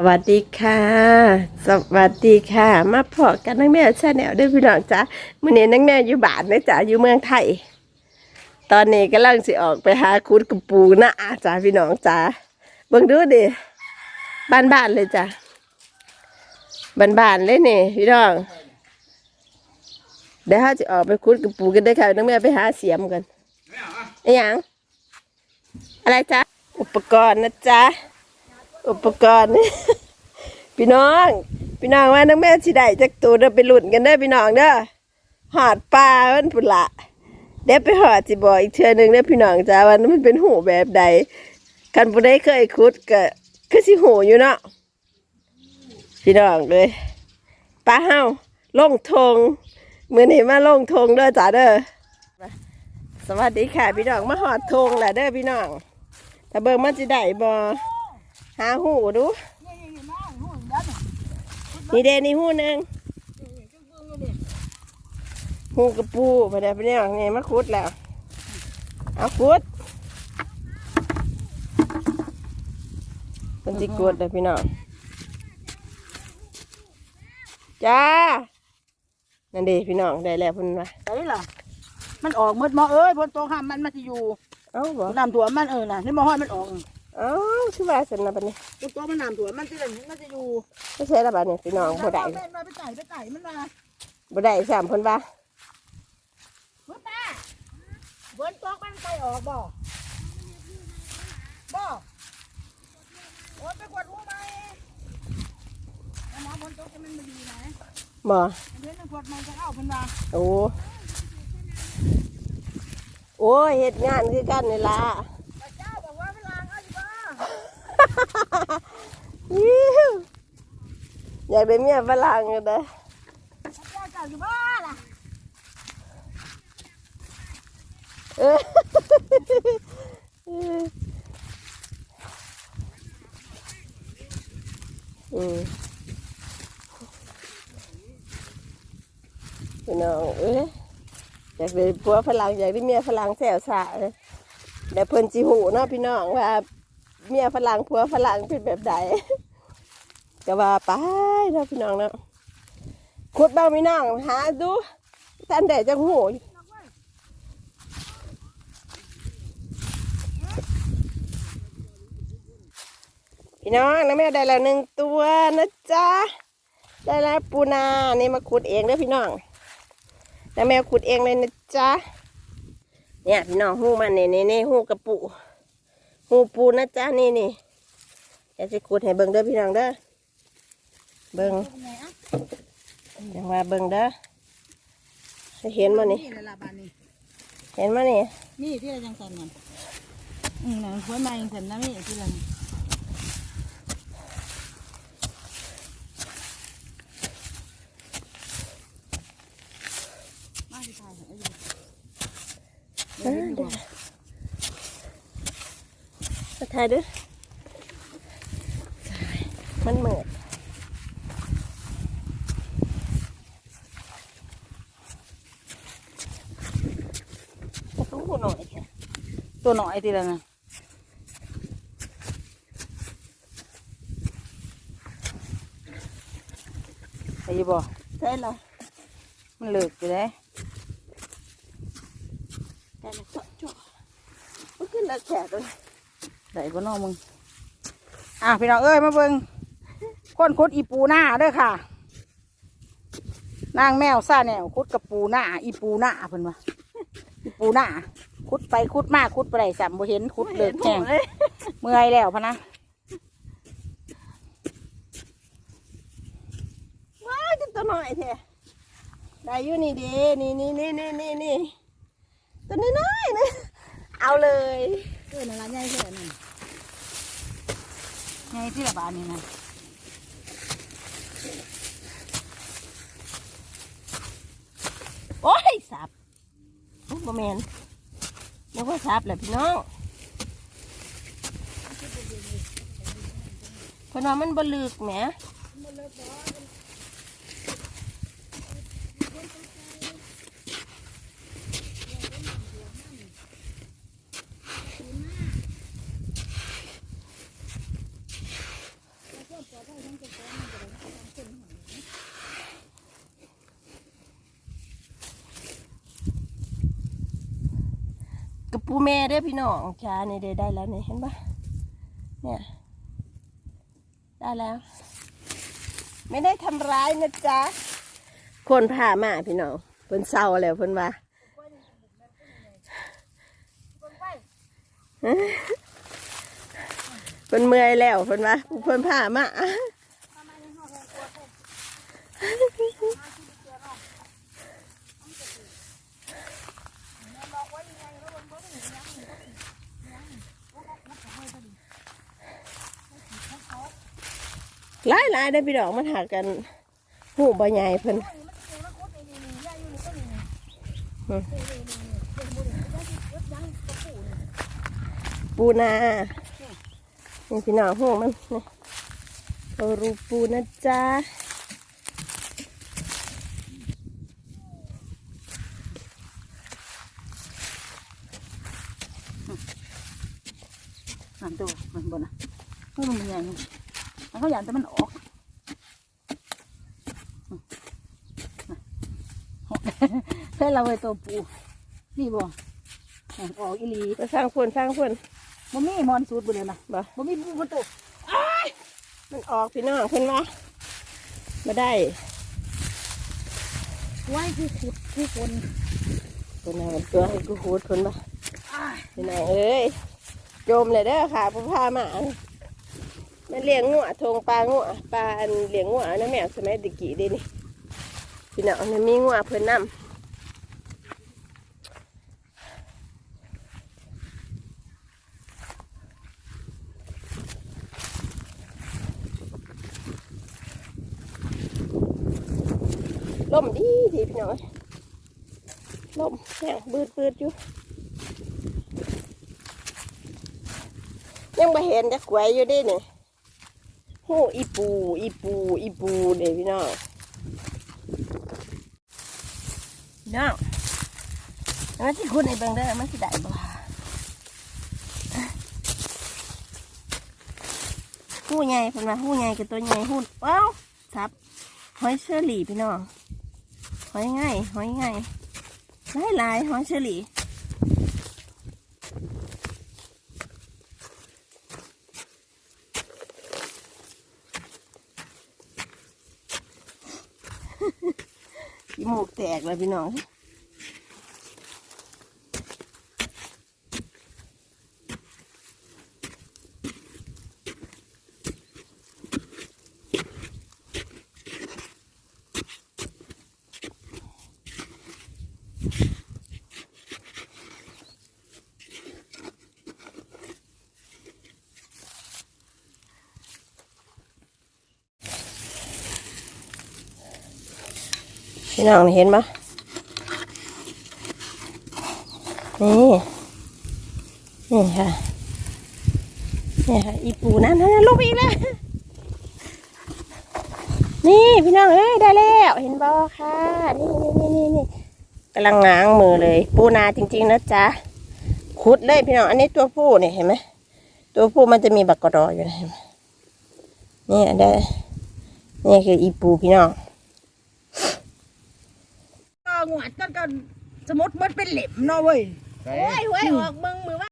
สวัสดีค่ะ สวัสดีค่ะ มาพอกันนังแม่ชาแนลด้วยพี่น้องจ้ามื่อนี้นังแม่อยู่บ้านนะจ๊ะอยู่เมืองไทย ตอนนี้กำลังสิออกไปหาคุดกระปูนะจ้าพี่น้องจ้าเบิ่งดูดิบ้านบ้านๆเลยจ้ะบ้านบ้านๆเลยนี่พี่น้องเดี๋ยวเราจะออกไปคุดกระปูกันได้อค่ะนังแม่ไปหาเสียมกันไอ้หยังอะไรจ๊ะอุปกรณ์นะจ๊ะ อุปกรณ์ พี่น้อง พี่น้องว่านังแม่สิได้จักตัวเด้อไปลุ้นกันเด้อพี่น้องเด้อหอดปลามันพุ่นละเดี๋ยวไปหอดสิบอกอีกเทือหนึงเด้อพี่น้องจ้าว่ามันเป็นหูแบบใดคันบ่ได้เคยขุดก็คือสิหูอยู่เนาะพี่น้องเลยปลาเฮาล่งทงเหมือนี้มาล่งทงเด้อจ้าเด้อสวัสดีค่ะพี่น้องมาหอดทงแหละเด้อพี่น้องถ้าเบิ่งมันสิได้บ่ หาหูดูนี่เดนี่หูหนึ่งหูกระปูไปเดี๋ยวไปเนี่ยนี่มาคุดแล้ว เอาคุดเป็นจิกดเลยพี่น้องจ้า นั่นดีพี่น้องได้แล้วเพุ่นมาไอ้ล่ะมันออกหมดหมอเอ้ยบนโต๊ะห้ามมันมันจะอยู่ เอ้าบ่น้ำถั่วมันเออน่ะนี่หมอห้อยมันออก เอ้าชื่อว่าสันนะบัดนี้บนโต๊ะมันน้ำถั่วมันจะมันจะอยู่ไม่ใช่ละบัดนี้พี่น้องบ่ได้แม่นมาไปไต่ไปไต่มันมาบ่ได้สามคนว่าเมื่อตาบนโต๊ะมันไปออกบ่บ่โอ้ยไปกวดหัวไหมแล้วหมอบนโต๊ะจะมันมาดีนะบ่เดี๋ยวมันกวดมันจะเอาเพิ่นว่าโอ้โอ้ยเฮ็ดงานคือกันนี่ล่ะ พระเจ้าบอกว่าเวลาเอาอยู่บ่ ยิ้ว อยากได้เมียฝรั่งกันเด้อพระเจ้าเจ้าอยู่บ่ล่ะเอออืมพี่น้องเอ้ยอยากได้ผัวฝรั่งอยากได้เมียฝรั่งแซวสาเลยแต่เพิ่นจิหูเนาะพี่น้องว่าเมียฝรั่งผัวฝรั่งเป็นแบบใด ก็ว่าไปนะพี่น้องนะขุดบ้างพี่น้องหาดูท่านแดดจังหูพี่น้องน้าแม่ได้แล้วหนึ่งตัวนะจ๊ะได้แล้วปูนานี่มาขุดเองเด้อพี่น้องน้าแม่ขุดเองเลยนะจ๊ะเนี่ยพี่น้องหูมันเนี่นี่นี่หูกระปูหูปูนะจ๊ะนี่นี่เดี๋ยวจะขุดให้เบิ่งเด้อพี่น้องเด้อ เบิ่งไหนอะยังว่าเบิ่งเด้อให้เห็นมานี่นี่ละละบานนี่เห็นมานี่นี่ที่เราจังสันนั่นอืมนั่นหัวไม้จังสันนะนี่ที่เรานี่มาที่ถ่ายเอาอยู่เดี๋ยวเห็นอยู่บ่มาถ่ายเด้วยมันเหมือด ตัวหน่อยแค่ตัวหน่อยที่เราน่ะไอ้บ่ใช่ละมันเลิกอยู่เลยแต่ละตัวจ่อมันขึ้นแล้วแฉะตัวนี้ใส่บ่นอมึงอะพี่น้องเอ้ยมาเบิ่งคนคุดอีปูหน้าเด้อค่ะ นางแมวซ่าแนวคุดกับปูหน้า อีปูหน้าเพิ่นว่าอีปูหน้า คุดไปคุดมาคุดไปได้สามบ่เห็นคุดเลิกแห้งเลยเมื่อยแล้วพะนะว้าวจะตัวหน่อยแท้ได้อยู่นี่เด้นี่นี่นี่นี่นี่นี่ตัวน้อยๆนะเอาเลยเออนั่นละใหญ่เท่านั้นใหญ่ที่ละบาทนี่นะโอ้ยสับโอ้บ่แมน นึกว่าสับแหละพี่น้องเพราะน้องมันบลึกแหม ปูแม่เด้พี่น้องชาเนี่ยได้แล้วเนี่ยเห็นปะเนี่ยได้แล้ว ไม่ได้ทำร้ายนะจ๊ะคนผ่ามาพี่น้องเพิ่นเศร้าแล้วเพิ่นว่าเพิ่นเมื่อยแล้วเพิ่นว่าเพิ่นผ่ามา หลายหลายได้พี่น้องมันหากันหูใบใหญ่เพิ่นปูนานี่พี่น้องหูมันนี่เรารูปูนะจ๊ะนั่นตัวมันบนนะเพิ่งมันใหญ่ มันเขาอยากแต่มันออกใช่เราไอ้ตัวปูนี่บ่ออกอีหลีไปฟังเพิ่นฟังเพิ่นบ่มีมอนสูตรบ่เดียวนะบ่บ่มีปูประตูมันออกพี่น้องเพิ่นว่ามาได้ไว้คือขุดคือคนเพิ่นเอาตัวให้กูหูดเพิ่นว่าอ้ายพี่น้องเอ้ยโจมเลยเด้อค่ะพ่อพามา มันเลี้ยงงัวทงปลางัวปลาอันเลี้ยงงัวนะแม่สมัยตะกี้ด้นี่พี่น้องมันมีงัวเพิ่นนำล่มดีดีพี่น้องล่มแห้งบืดบืดอยู่ยังไม่เห็นจะกวยอยู่ดิเนี่ย หูอีปู อีปู อีปูเดี๋ยวพี่น้องน้องแล้วที่คุณไอ้เบังได้มันสิได้บ่หูใหญ่เพิ่นว่าหูใหญ่กับตัวใหญ่หูว้าวซับหอยเชอรี่พี่น้องหอยง่ายหอยง่ายหลายหลายหอยเชอรี่ ขี้มูกแตกเลยพี่น้อง พี่น้องเห็นปะนี่ นี่ค่ะ นี่ค่ะ อีปูนั่นนั่นลงไปอีกแล้ว นี่พี่น้อง เอ้ยได้แล้ว เห็นบ่ค่ะนี่นี่นี่นี่นี่กำลังง้างมือเลย ปูนาจริง ๆ นะจ๊ะ ขุดเลยพี่น้อง อันนี้ตัวผู้เนี่ยเห็นไหม ตัวผู้มันจะมีบักกระดออยู่นะเห็นไหมนี่ได้ นี่คืออีปูพี่น้อง ก็งวดต้นก็สมมติมันเป็นเหล็มเนาะเว้ยไปโอ้ยหวยออกมึงมือว่า